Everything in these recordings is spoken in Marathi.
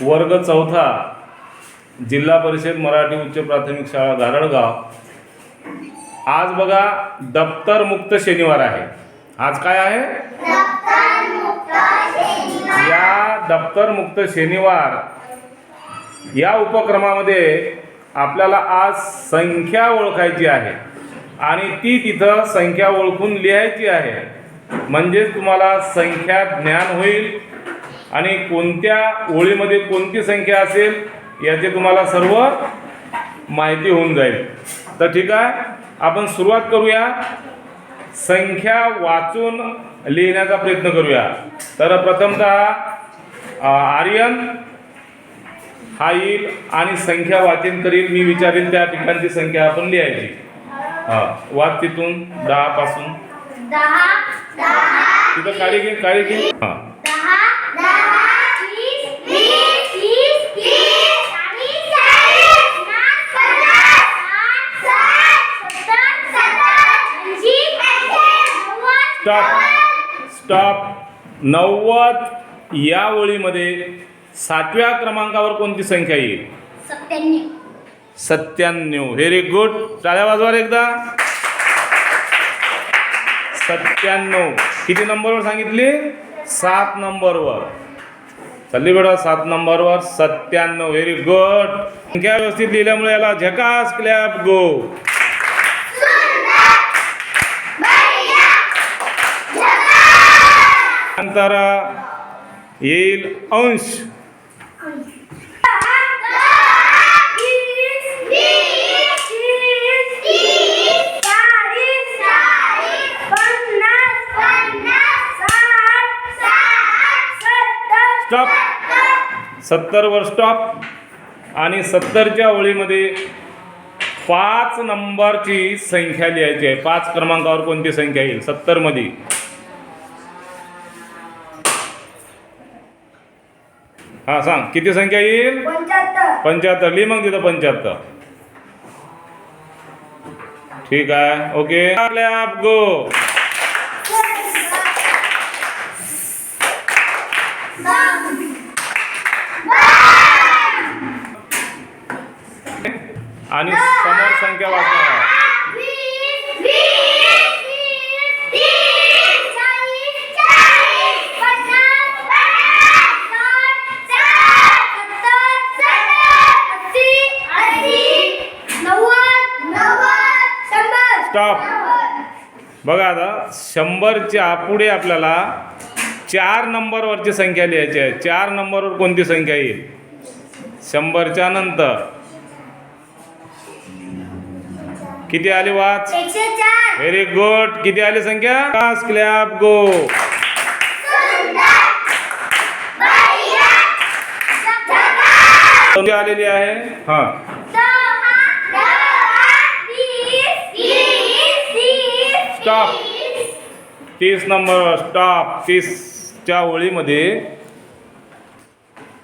वर्ग चौथा जिल्हा परिषद मराठी उच्च प्राथमिक शाळा धारळगाव आज बघा दप्तर मुक्त शनिवार आहे. आज काय आहे? या दप्तर मुक्त शनिवार या उपक्रमामध्ये आपल्याला आज संख्या ओळखायची आहे. आणि ती तिथं संख्या ओळखून लिहायची आहे. म्हणजेच तुम्हाला संख्या ज्ञान होईल. आणि कोणत्या ओळीमध्ये कोणती संख्या असेल याचे तुम्हाला सर्व माहिती होऊन जाईल. तर ठीक आहे आपण सुरुवात करूया. संख्या वाचून लिहिण्याचा प्रयत्न करूया. तर प्रथमतः आर्यन हा येईल आणि संख्या वाचन करील. मी विचारेन त्या ठिकाणची संख्या आपण लिहायची. हा वाच तिथून दहा पासून. तिथं काळी घे काळी घे. हा दहा दहा वीस वीस तीस तीस चाळीस चाळीस पन्नास पन्नास साठ साठ सत्तर सत्तर ऐंशी ऐंशी नव्वद स्टॉप स्टॉप नव्वद या ओळीमध्ये सातव्या क्रमांकावर कोणती संख्या येईल? सत्त्याण्णव. व्हेरी गुड टाळ्या वाजवा रे एकदा. सत्त्याण्णव. किती नंबरवर सांगितली? सात नंबरवर. चालली बेटा सात नंबरवर. सत्त्याण्णव. व्हेरी गुड संख्या व्यवस्थित लिहिल्यामुळे याला झकास क्लॅप गो नंतर येईल अंश. स्टॉप सत्तरवर स्टॉप आणि सत्तरच्या ओळीमध्ये पाच नंबरची संख्या लिहायची आहे. पाच क्रमांकावर कोणती संख्या येईल? सत्तरमध्ये. हां सांग. किती संख्या येईल? पंच्याहत्तर. लिह मग तिथं पंच्याहत्तर. ठीक आहे. ओके. गो. आणि समोर संख्या वाचणार स्टॉप बघा आता शंभरच्या पुढे आपल्याला चार नंबरवरची संख्या लिहायची आहे. चार नंबरवर कोणती संख्या येईल? शंभरच्या नंतर. किती आली वाच? व्हेरी गुड किती आली संख्या? क्लॅप गो आलेली आहे? हां. Stop. तीस नंबरवर स्टॉप तीसच्या ओळीमध्ये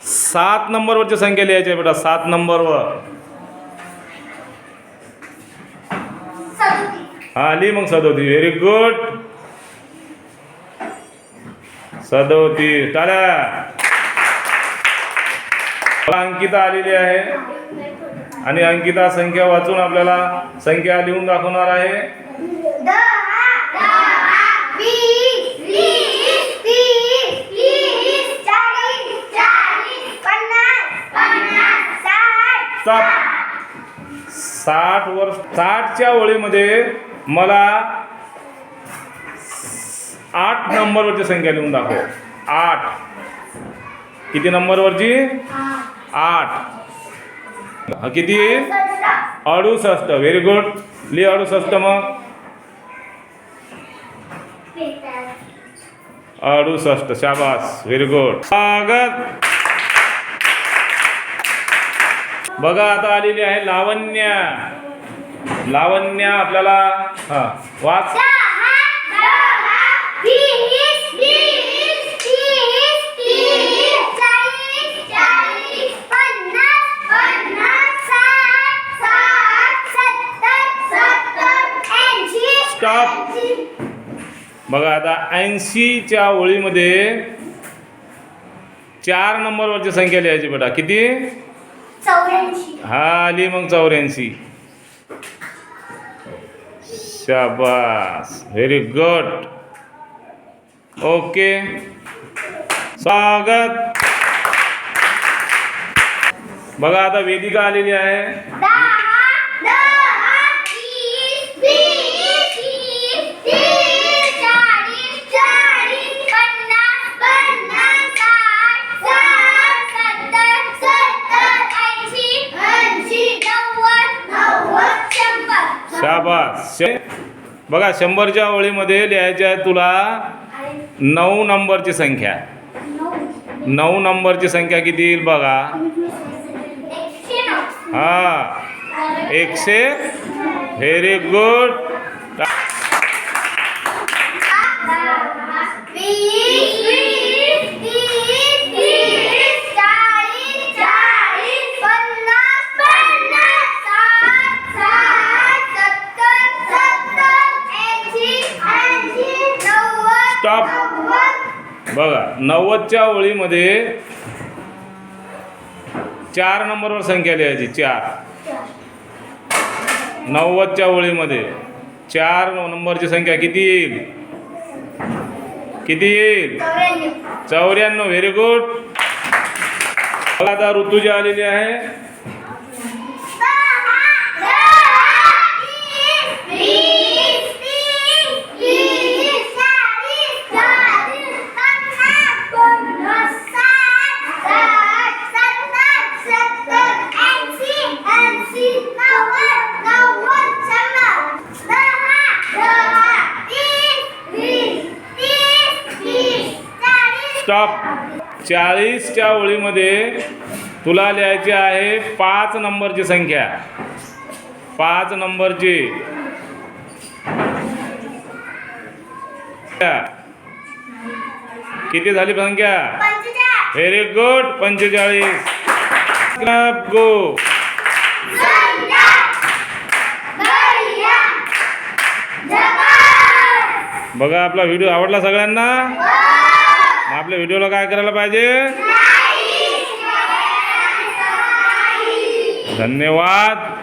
सात नंबरवरची संख्या लिहायची आहे बेटा सात नंबरवर. हा लिही मग सदोती. Very good सदोती. टाळ्या. अंकिता आलेली आहे. आणि अंकिता संख्या वाचून आपल्याला संख्या लिहून दाखवणार आहे. स्टॉप साठ वर्ष साठच्या ओळीमध्ये मला आठ नंबरवरची संख्या लिहून दाखव. आठ. किती नंबरवरची? आठ. किती? अडुसष्ट. व्हेरी गुड लिह अडुसष्ट मग. अडुसष्ट शाबास व्हेरी गुड स्वागत. बघा आता आलेली आहे लावण्या. लावण्या आपल्याला हा वाच. बघा आता ऐंशीच्या ओळीमध्ये चार नंबरवरची संख्या लिहायची बेटा. किती? हा आली मग चौऱ्याऐंशी. शाबास. व्हेरी गुड ओके स्वागत. बघा आता वेदिका आलेली आहे दहा दहा वीस वीस तीस तीस चाळीस चाळीस पन्नास पन्नास साठ साठ सत्तर सत्तर ऐंशी ऐंशी नव्वद नव्वद शंभर शाबास शे- बघा शंभरच्या ओळीमध्ये लिहायची आहे तुला नऊ नंबरची संख्या. नऊ नंबरची संख्या किती येईल बघा. हा. एकशे? व्हेरी गुड स्टॉप बघा नव्वदच्या ओळीमध्ये चार नंबरवर संख्या लिहायची चार. नव्वदच्या ओळीमध्ये चार नंबरची संख्या किती येईल? किती येईल? चौऱ्याण्णव. व्हेरी गुड आता ऋतुजा आलेली आहे स्टॉप चाळीसच्या ओळीमध्ये तुला लिहायची आहे पाच नंबरची संख्या. पाच नंबरची. किती झाली संख्या? व्हेरी गुड पंचेचाळीस. गो बघा आपला व्हिडिओ आवडला सगळ्यांना? मग आपल्या व्हिडिओला काय करायला पाहिजे? धन्यवाद.